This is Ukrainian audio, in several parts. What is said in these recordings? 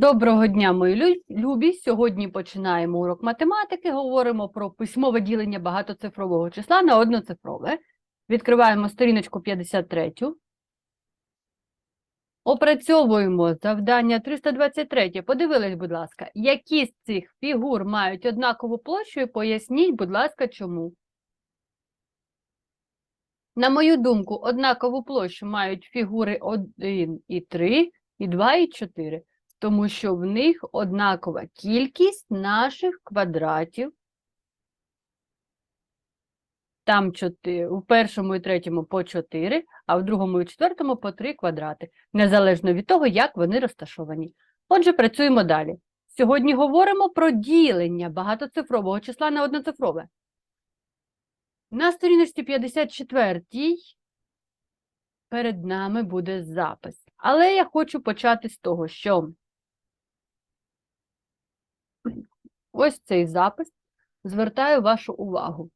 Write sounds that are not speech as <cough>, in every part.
Доброго дня, мої любі. Сьогодні починаємо урок математики. Говоримо про письмове ділення багатоцифрового числа на одноцифрове. Відкриваємо сторіночку 53. Опрацьовуємо завдання 323. Подивились, будь ласка, які з цих фігур мають однакову площу і поясніть, будь ласка, чому. На мою думку, однакову площу мають фігури 1 і 3, і 2 і 4 тому що в них однакова кількість наших квадратів. Там 4, у першому і третьому по 4, а в другому і четвертому по 3 квадрати, незалежно від того, як вони розташовані. Отже, працюємо далі. Сьогодні говоримо про ділення багатоцифрового числа на одноцифрове. На сторіночці 54 перед нами буде запис. Але я хочу почати з того, що Ось цей запис. Звертаю вашу увагу.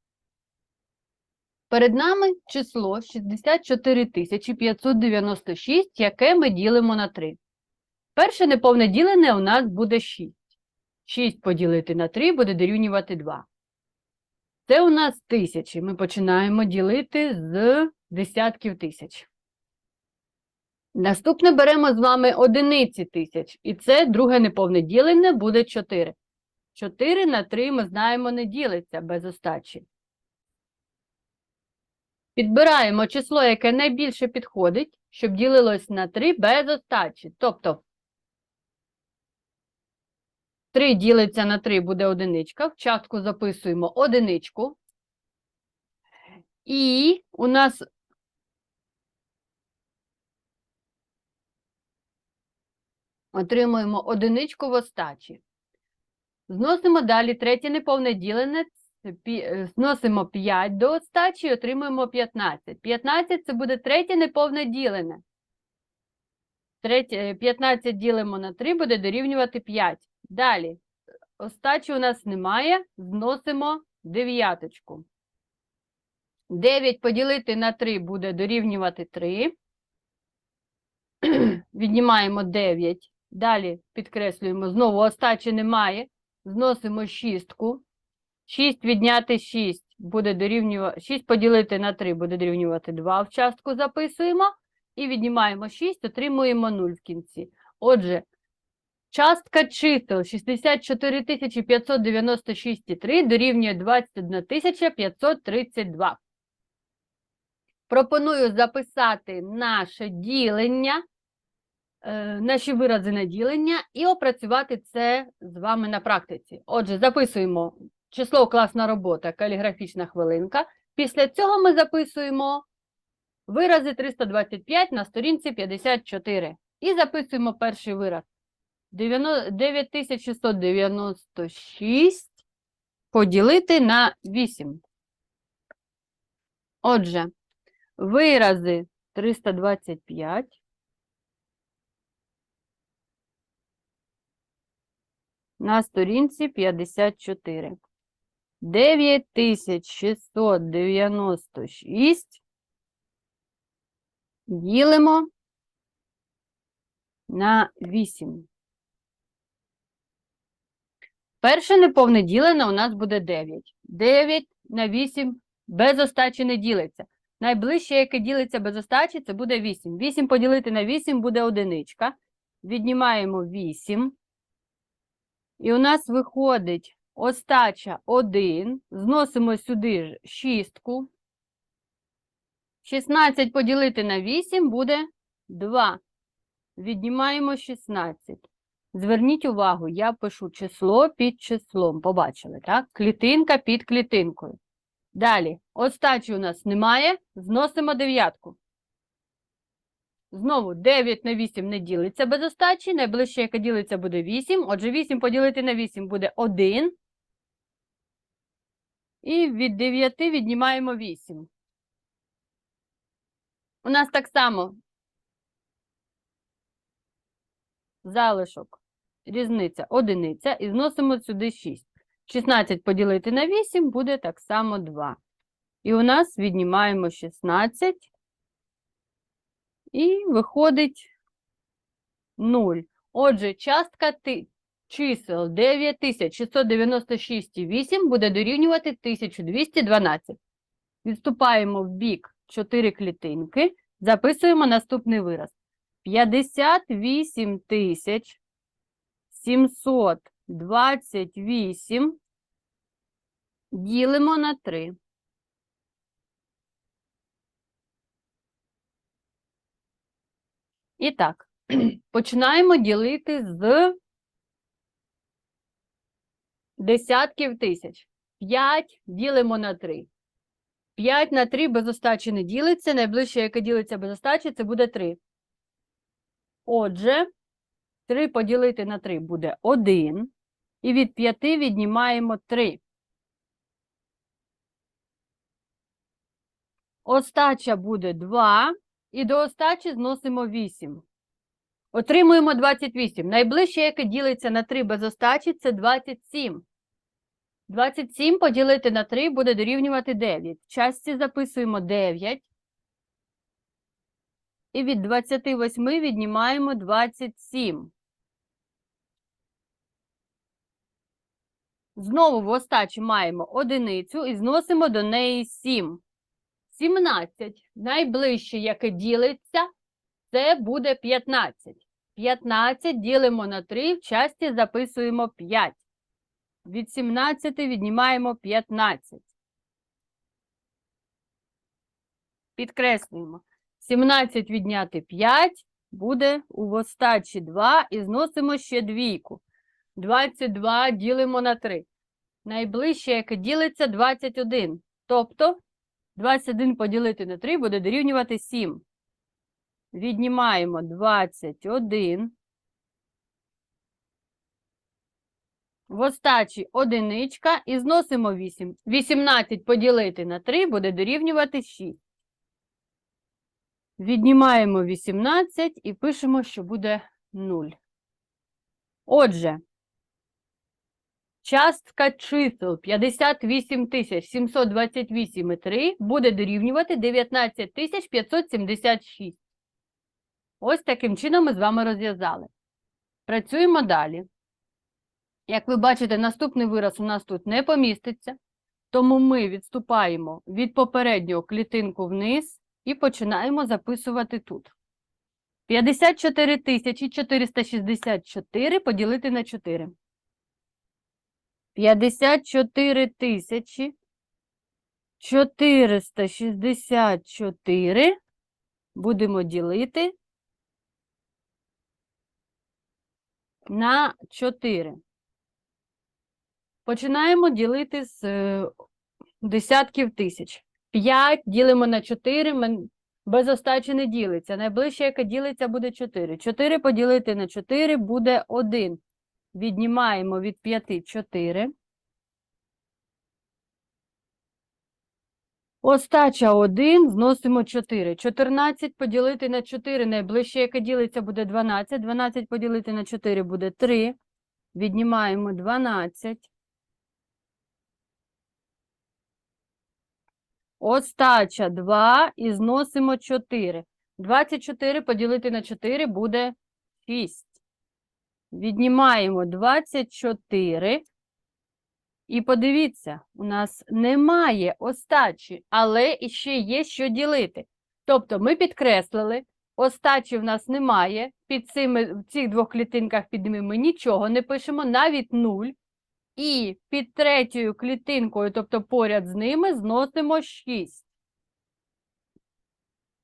Перед нами число 64 596, яке ми ділимо на 3. Перше неповне ділене у нас буде 6. 6 поділити на 3 буде дорівнювати 2. Це у нас тисячі. Ми починаємо ділити з десятків тисяч. Наступне беремо з вами одиниці тисяч. І це друге неповне ділене буде 4. 4 на 3 ми знаємо не ділиться без остачі. Підбираємо число, яке найбільше підходить, щоб ділилось на 3 без остачі. Тобто 3 ділиться на 3 буде одиничка. В частку записуємо одиничку. І у нас отримуємо одиничку в остачі. Зносимо далі третє неповне ділене, е, зносимо 5 до остачі і отримуємо 15. 15 це буде третє неповне ділене. Е, 15 ділимо на 3, буде дорівнювати 5. Далі, остачі у нас немає, зносимо дев'яточку. 9 поділити на 3 буде дорівнювати 3. <clears throat> Віднімаємо 9. Далі підкреслюємо, знову остачі немає. Зносимо шістку. 6 відняти 6 буде дорівнювати, 6 поділити на 3 буде дорівнювати 2 в частку записуємо. І віднімаємо 6, отримуємо 0 в кінці. Отже, частка чисел 64 596,3 дорівнює 21 532. Пропоную записати наше ділення наші вирази на ділення і опрацювати це з вами на практиці. Отже, записуємо число класна робота, каліграфічна хвилинка. Після цього ми записуємо вирази 325 на сторінці 54. І записуємо перший вираз. 9696 поділити на 8. Отже, вирази 325 на сторінці 54. 9696 ділимо на 8. Перше неповне ділене у нас буде 9. 9 на 8 без остачі не ділиться. Найближче, яке ділиться без остачі, це буде 8. 8 поділити на 8 буде одиничка. Віднімаємо 8. І у нас виходить остача 1, зносимо сюди ж шістку. 16 поділити на 8 буде 2. Віднімаємо 16. Зверніть увагу, я пишу число під числом. Побачили, так? Клітинка під клітинкою. Далі, остачі у нас немає, зносимо дев'ятку. Знову 9 на 8 не ділиться без остачі. Найближче, яке ділиться, буде 8. Отже, 8 поділити на 8 буде 1. І від 9 віднімаємо 8. У нас так само залишок, різниця, одиниця. І зносимо сюди 6. 16 поділити на 8 буде так само 2. І у нас віднімаємо 16. І виходить 0. Отже, частка чисел 9696,8 буде дорівнювати 1212. Відступаємо в бік 4 клітинки. Записуємо наступний вираз. 58 тисяч 728 ділимо на 3. І так, починаємо ділити з десятків тисяч. 5 ділимо на 3. 5 на 3 без остачі не ділиться. Найближче, яке ділиться без остачі, це буде 3. Отже, 3 поділити на 3 буде 1. І від 5 віднімаємо 3. Остача буде 2. І до остачі зносимо 8. Отримуємо 28. Найближче, яке ділиться на 3 без остачі, це 27. 27 поділити на 3 буде дорівнювати 9. В частці записуємо 9. І від 28 віднімаємо 27. Знову в остачі маємо одиницю і зносимо до неї 7. 17. Найближче, яке ділиться, це буде 15. 15 ділимо на 3, в часті записуємо 5. Від 17 віднімаємо 15. Підкреслюємо. 17 відняти 5 буде у остачі 2 і зносимо ще двійку. 22 ділимо на 3. Найближче, яке ділиться, 21. Тобто 21 поділити на 3 буде дорівнювати 7. Віднімаємо 21. В остачі одиничка і зносимо 8. 18 поділити на 3 буде дорівнювати 6. Віднімаємо 18 і пишемо, що буде 0. Отже, частка чисел 58 728,3 буде дорівнювати 19 576. Ось таким чином ми з вами розв'язали. Працюємо далі. Як ви бачите, наступний вираз у нас тут не поміститься, тому ми відступаємо від попереднього клітинку вниз і починаємо записувати тут. 54 464 поділити на 4. 54 тисячі 464 будемо ділити на 4. Починаємо ділити з е, десятків тисяч. 5 ділимо на 4, без остачі не ділиться. Найближче, яке ділиться, буде 4. 4 поділити на 4 буде 1. Віднімаємо від 5 4. Остача 1, зносимо 4. 14 поділити на 4, найближче, яке ділиться, буде 12. 12 поділити на 4 буде 3. Віднімаємо 12. Остача 2 і зносимо 4. 24 поділити на 4 буде 6. Віднімаємо 24. І подивіться, у нас немає остачі, але іще є що ділити. Тобто ми підкреслили, остачі в нас немає, під цими, в цих двох клітинках під ними ми нічого не пишемо, навіть 0. І під третьою клітинкою, тобто поряд з ними, зносимо 6.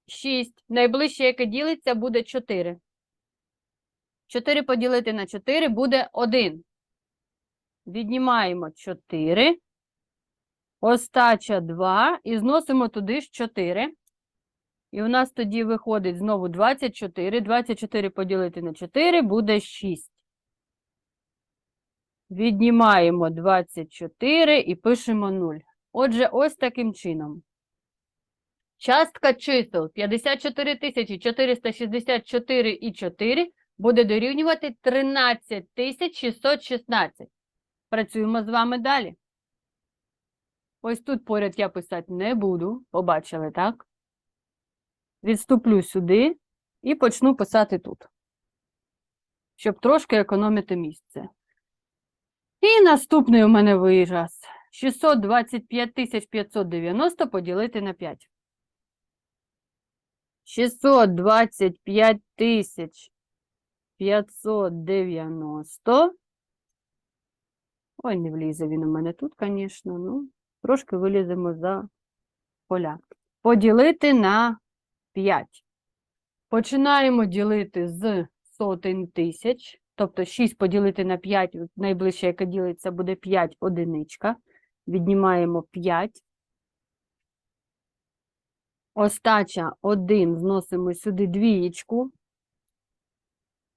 6. Найближче, яке ділиться, буде 4. 4 поділити на 4 буде 1. Віднімаємо 4. Остача 2 і зносимо туди ж 4. І у нас тоді виходить знову 24. 24 поділити на 4 буде 6. Віднімаємо 24 і пишемо 0. Отже, ось таким чином. Частка чисел 54 464 і 4 буде дорівнювати 13 616. Працюємо з вами далі. Ось тут поряд я писати не буду. Побачили, так? Відступлю сюди і почну писати тут. щоб трошки економити місце. І наступний у мене вираз. 625 590 поділити на 5. 625 тисяч 590. Ой, не влізе він у мене тут, звісно. Ну, трошки виліземо за поля. Поділити на 5. Починаємо ділити з сотень тисяч. Тобто 6 поділити на 5, найближче, яке ділиться, буде 5 одиничка. Віднімаємо 5. Остача 1, зносимо сюди двієчку.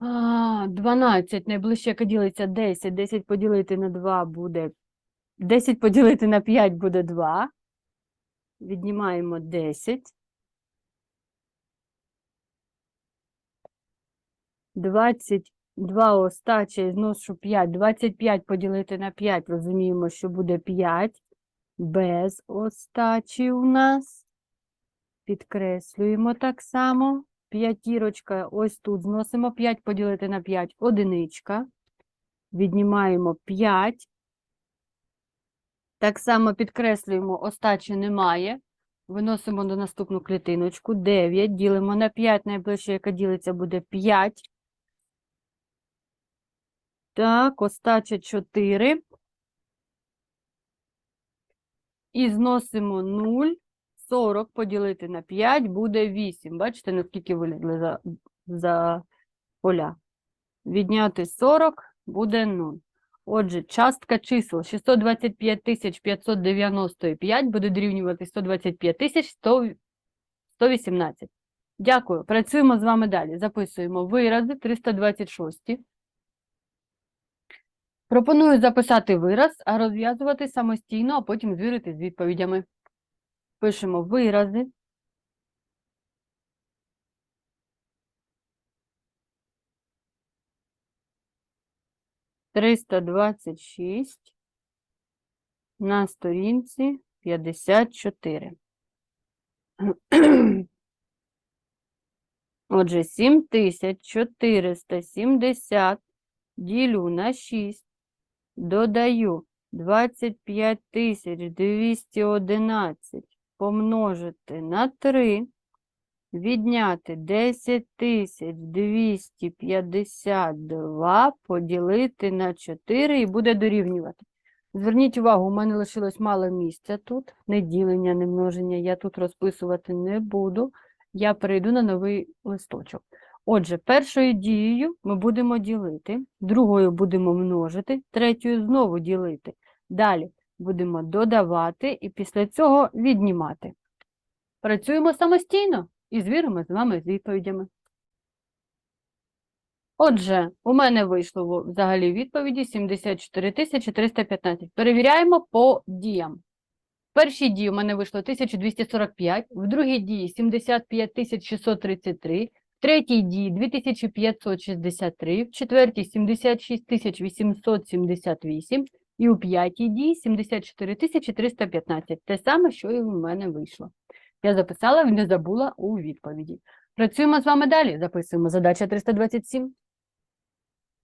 А, 12, найближче, яке ділиться 10. 10 поділити на 2 буде 10 поділити на 5 буде 2. Віднімаємо 10. 22 остача зношу 5. 25 поділити на 5, розуміємо, що буде 5. Без остачі у нас. Підкреслюємо так само. П'ятірочка ось тут зносимо 5 поділити на 5, одиничка. Віднімаємо 5. Так само підкреслюємо, остачі немає. Виносимо до наступну клітиночку. 9. Ділимо на 5, найближче, яка ділиться, буде 5. Так, остача 4. І зносимо 0. 40 поділити на 5 буде 8. Бачите, наскільки вилізли за, за поля. Відняти 40 буде 0. Отже, частка чисел 625 595 буде дорівнювати 125 118. Дякую. Працюємо з вами далі. Записуємо вирази 326. Пропоную записати вираз, а розв'язувати самостійно, а потім звірити з відповідями пишемо вирази. Триста двадцять шість на сторінці п'ятдесят чотири. <clears throat> Отже, 7470 ділю на шість, додаю 25211 помножити на 3, відняти 10 252 поділити на 4 і буде дорівнювати. Зверніть увагу, у мене лишилось мало місця тут, не ділення, не множення, я тут розписувати не буду, я перейду на новий листочок. Отже, першою дією ми будемо ділити, другою будемо множити, третьою знову ділити. Далі будемо додавати і після цього віднімати. Працюємо самостійно і звіримо з вами з відповідями. Отже, у мене вийшло взагалі відповіді 74 315. Перевіряємо по діям. В першій дії у мене вийшло 1245, в другій дії 75 633, в третій дії 2563, в четвертій 76 878 і у п'ятій дії 74 315. Те саме, що і у мене вийшло. Я записала, не забула у відповіді. Працюємо з вами далі. Записуємо задача 327.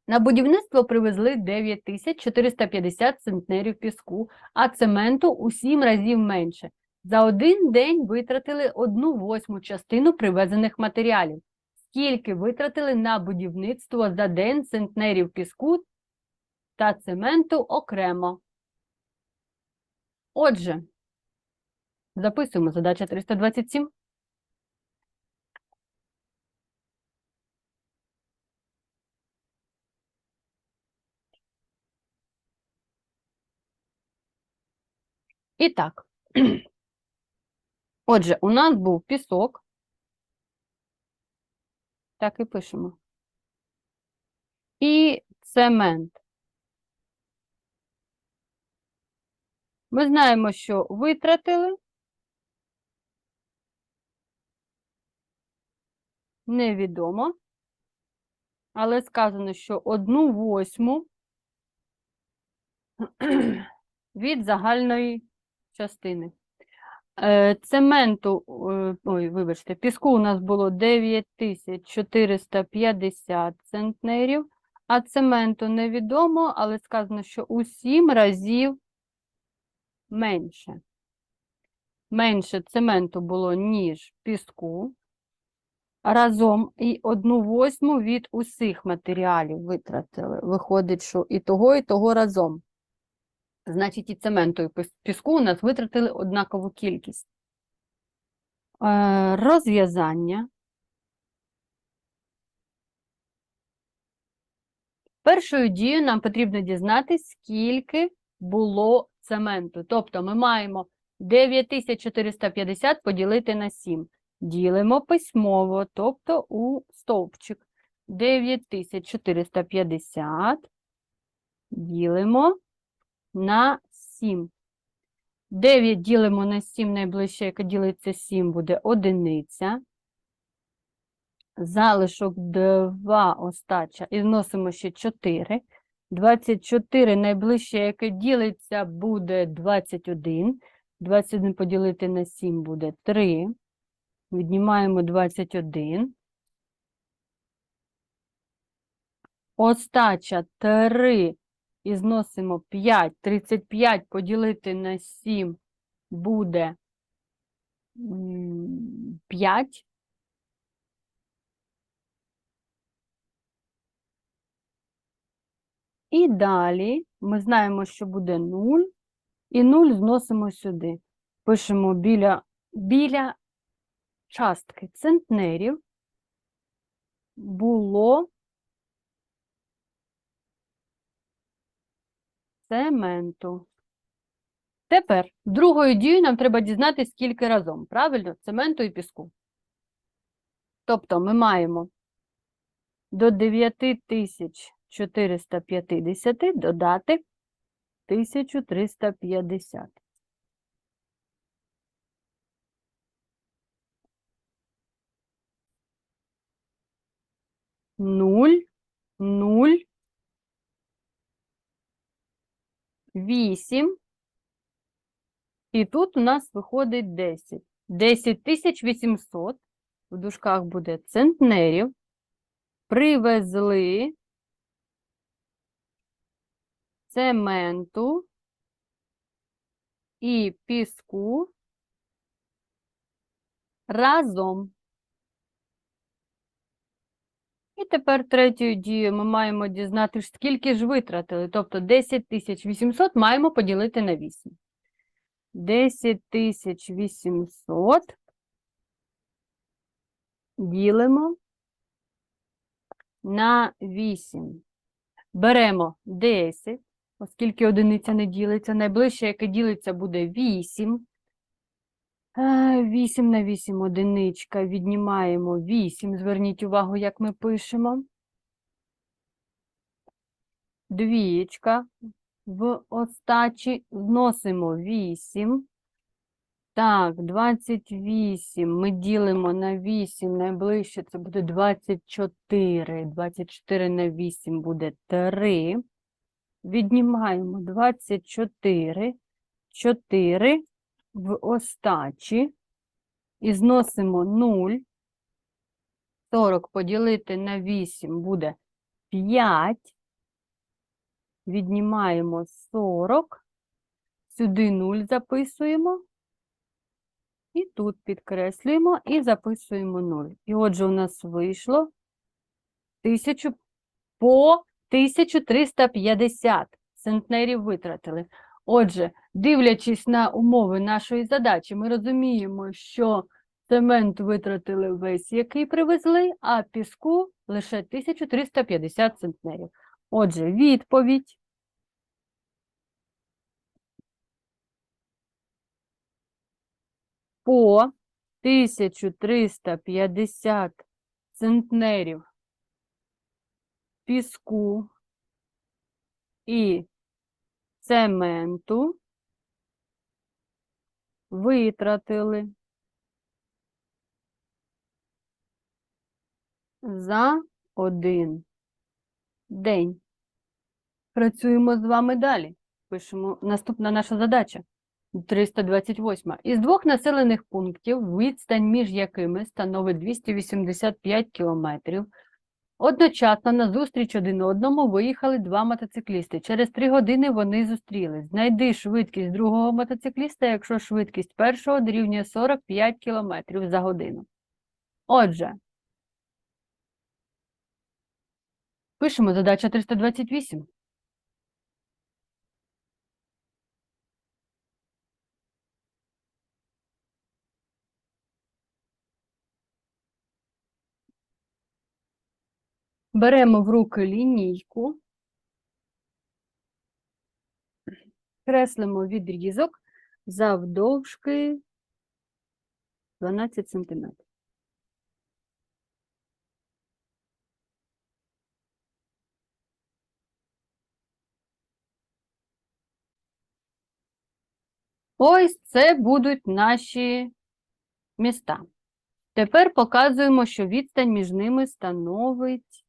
На будівництво привезли 9450 центнерів піску, а цементу у 7 разів менше. За один день витратили одну восьму частину привезених матеріалів. Скільки витратили на будівництво за день центнерів піску та цементу окремо? Отже, записуємо задача 327. І так. <clears throat> Отже, у нас був пісок. Так і пишемо. І цемент. Ми знаємо, що витратили. Невідомо. Але сказано, що одну восьму <clears throat> від загальної частини. Е, Цементу, е, ой, вибачте, піску у нас було 9450 центнерів, А цементу невідомо, але сказано, що у 7 разів менше. Менше цементу було, ніж піску. Разом і одну восьму від усіх матеріалів витратили. Виходить, що і того, і того разом. Значить, і цементу, і піску у нас витратили однакову кількість. Е, Розв'язання. Першою дією нам потрібно дізнатися, скільки було цементу. Тобто ми маємо 9450 поділити на 7. Ділимо письмово, тобто у стовпчик. 9450 ділимо на 7. 9 ділимо на 7, найближче, яке ділиться 7, буде одиниця. Залишок 2 остача і зносимо ще 4. 24 найближче, яке ділиться, буде 21. 21 поділити на 7 буде 3. Віднімаємо 21. Остача 3 і зносимо 5. 35 поділити на 7 буде 5. І далі ми знаємо, що буде 0, і 0 зносимо сюди. Пишемо біля, біля частки центнерів було цементу. Тепер другою дією нам треба дізнатися, скільки разом, правильно? Цементу і піску. Тобто ми маємо до 9450 додати 1350. Нуль, нуль, вісім. І тут у нас виходить 10. 10800, в дужках буде центнерів, привезли цементу і піску разом. І тепер третьою дією ми маємо дізнатися, скільки ж витратили. Тобто 10 800 маємо поділити на 8. 10 800 ділимо на 8. Беремо 10, оскільки одиниця не ділиться. Найближче, яке ділиться, буде 8. 8 на 8 одиничка. Віднімаємо 8. Зверніть увагу, як ми пишемо. Двієчка. В остачі зносимо 8. Так, 28 ми ділимо на 8, найближче це буде 24. 24 на 8 буде 3. Віднімаємо 24, 4 в остачі і зносимо 0. 40 поділити на 8 буде 5. Віднімаємо 40. Сюди 0 записуємо. І тут підкреслюємо і записуємо 0. І отже, у нас вийшло 1000 по 1350 центнерів витратили. Отже, дивлячись на умови нашої задачі, ми розуміємо, що цемент витратили весь, який привезли, а піску лише 1350 центнерів. Отже, відповідь. По 1350 центнерів піску і цементу витратили за один день. Працюємо з вами далі. Пишемо наступна наша задача. 328. Із двох населених пунктів, відстань між якими становить 285 кілометрів, Одночасно на зустріч один одному виїхали два мотоциклісти. Через три години вони зустрілись. Знайди швидкість другого мотоцикліста, якщо швидкість першого дорівнює 45 км за годину. Отже, пишемо задача 328. Беремо в руки лінійку, креслимо відрізок завдовжки 12 см. Ось це будуть наші міста. Тепер показуємо, що відстань між ними становить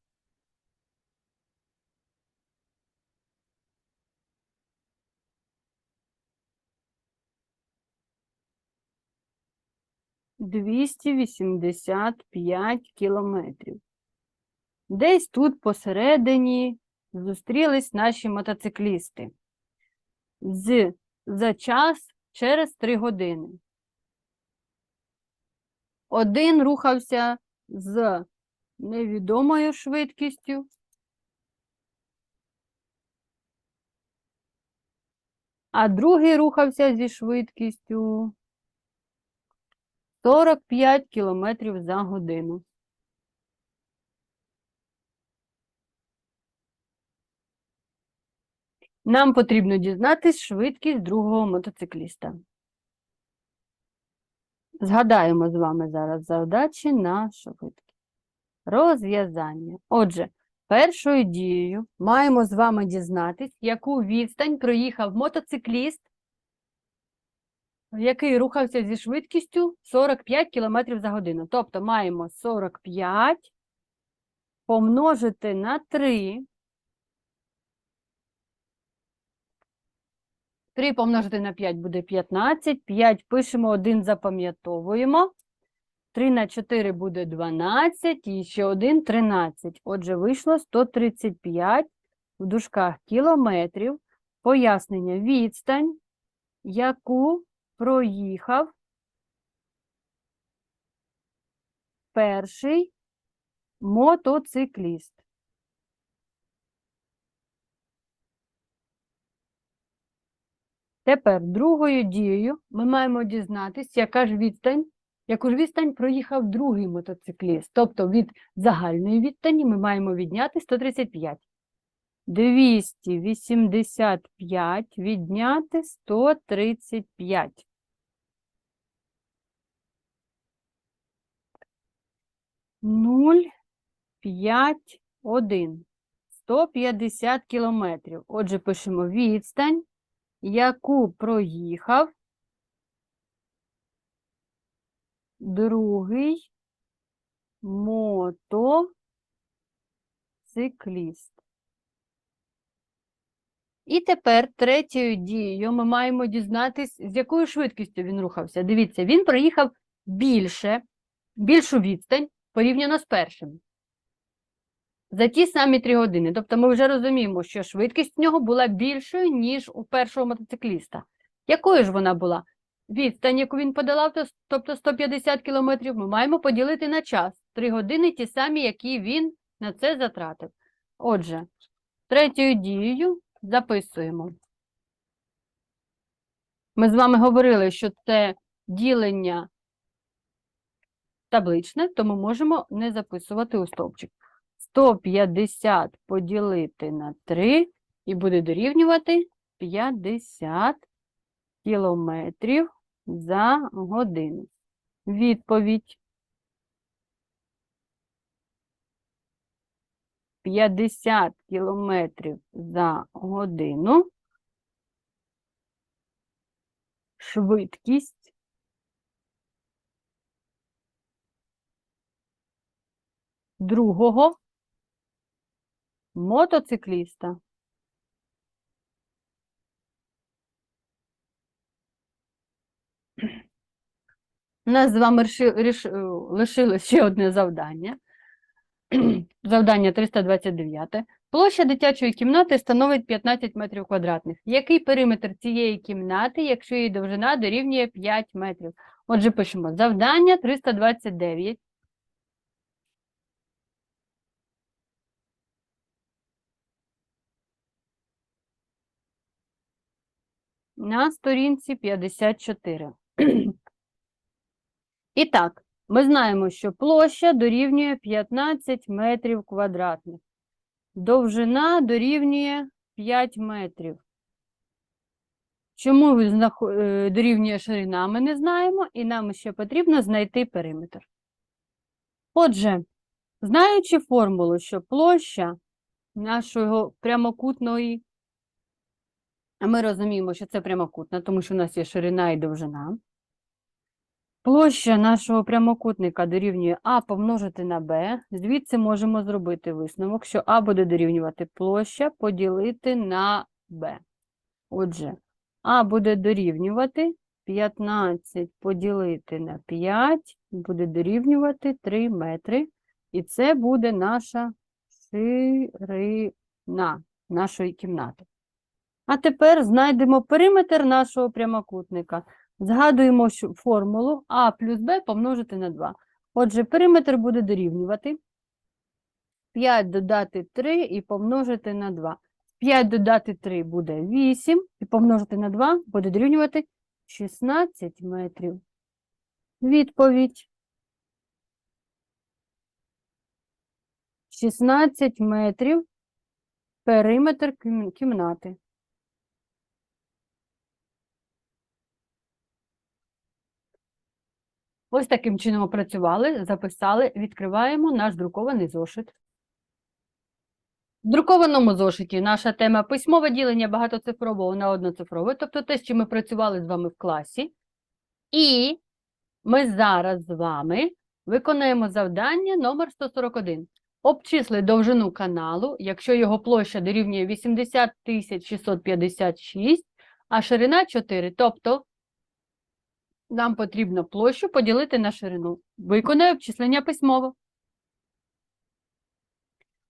двісті вісімдесят п'ять кілометрів. Десь тут посередині зустрілись наші мотоциклісти. З за час через 3 години. Один рухався з невідомою швидкістю. А другий рухався зі швидкістю 45 км за годину. Нам потрібно дізнатись швидкість другого мотоцикліста. Згадаємо з вами зараз задачі на швидкість. Розв'язання. Отже, першою дією маємо з вами дізнатись, яку відстань проїхав мотоцикліст, який рухався зі швидкістю 45 км за годину. Тобто маємо 45 помножити на 3. 3 помножити на 5 буде 15, 5 пишемо, 1 запам'ятовуємо. 3 на 4 буде 12, і ще 1 – 13. Отже, вийшло 135 в дужках кілометрів. Пояснення відстань, яку проїхав перший мотоцикліст. Тепер другою дією ми маємо дізнатись, яка ж відстань, яку ж відстань проїхав другий мотоцикліст. Тобто від загальної відстані ми маємо відняти 135. 285 відняти 135. Нуль, п'ять, один. 150 кілометрів. Отже, пишемо відстань яку проїхав другий мотоцикліст. І тепер третьою дією ми маємо дізнатись, з якою швидкістю він рухався. Дивіться, він проїхав більше, більшу відстань порівняно з першим. За ті самі 3 години. Тобто ми вже розуміємо, що швидкість в нього була більшою, ніж у першого мотоцикліста. Якою ж вона була? Відстань, яку він подолав, тобто 150 кілометрів, ми маємо поділити на час. 3 години ті самі, які він на це затратив. Отже, третьою дією записуємо. Ми з вами говорили, що це ділення табличне, тому можемо не записувати у стовпчик. 150 поділити на 3 і буде дорівнювати 50 кілометрів за годину. Відповідь. 50 кілометрів за годину. Швидкість другого мотоцикліста. У нас з вами е, лишилось ще одне завдання. <clears throat> Завдання 329. Площа дитячої кімнати становить 15 метрів квадратних. Який периметр цієї кімнати, якщо її довжина дорівнює 5 метрів? Отже, пишемо завдання 329. На сторінці 54. <clears throat> І так, ми знаємо, що площа дорівнює 15 метрів квадратних. Довжина дорівнює 5 метрів. Чому е, дорівнює ширина, ми не знаємо, і нам ще потрібно знайти периметр. Отже, знаючи формулу, що площа нашого прямокутної, ми розуміємо, що це прямокутна, тому що у нас є ширина і довжина. Площа нашого прямокутника дорівнює А помножити на Б. Звідси можемо зробити висновок, що А буде дорівнювати площа поділити на Б. Отже, А буде дорівнювати 15 поділити на 5, буде дорівнювати 3 метри. І це буде наша ширина нашої кімнати. А тепер знайдемо периметр нашого прямокутника. Згадуємо формулу А плюс Б помножити на 2. Отже, периметр буде дорівнювати 5 додати 3 і помножити на 2. 5 додати 3 буде 8, і помножити на 2 буде дорівнювати 16 метрів. Відповідь. 16 метрів периметр кімнати. Ось таким чином опрацювали, записали, відкриваємо наш друкований зошит. В друкованому зошиті наша тема письмове ділення багатоцифрового на одноцифрове, тобто те, з чим ми працювали з вами в класі. І ми зараз з вами виконаємо завдання номер 141. Обчисли довжину каналу, якщо його площа дорівнює 80 656, а ширина 4. Тобто нам потрібно площу поділити на ширину. Виконаю обчислення письмово.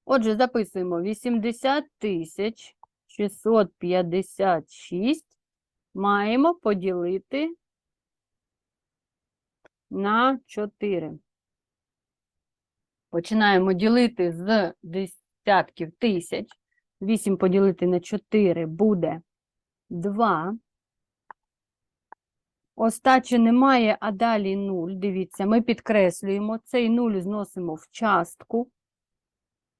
Отже, записуємо 80 тисяч 656 маємо поділити на 4. Починаємо ділити з десятків тисяч. 8 поділити на 4 буде 2. Остачі немає, а далі 0. Дивіться, ми підкреслюємо. Цей 0 зносимо в частку.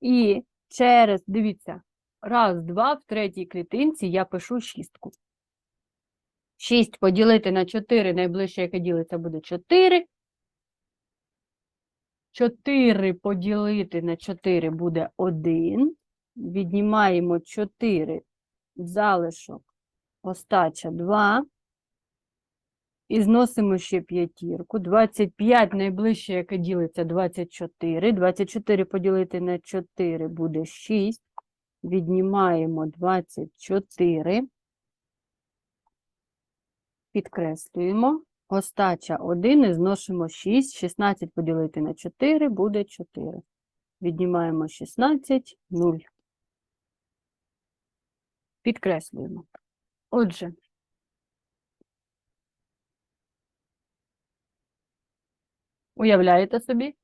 І через, дивіться, раз, два, в третій клітинці я пишу шістку. 6 поділити на 4, найближче, яке ділиться, буде 4. 4 поділити на 4 буде 1. Віднімаємо 4 в залишок, остача 2. І зносимо ще п'ятірку. 25 найближче, яке ділиться 24. 24 поділити на 4 буде 6. Віднімаємо 24. Підкреслюємо. Остача 1 і зносимо 6. 16 поділити на 4 буде 4. Віднімаємо 16, 0. Підкреслюємо. Отже, Уявляєте собі?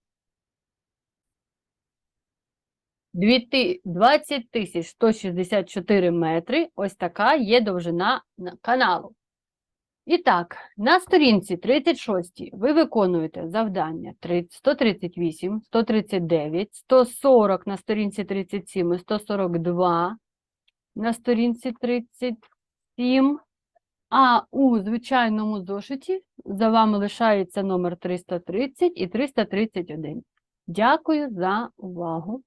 20 тисяч 164 метри. Ось така є довжина каналу. І так, на сторінці 36 ви виконуєте завдання 138, 139, 140 на сторінці 37 і 142 на сторінці 37. А у звичайному зошиті за вами лишається номер 330 і 331. Дякую за увагу.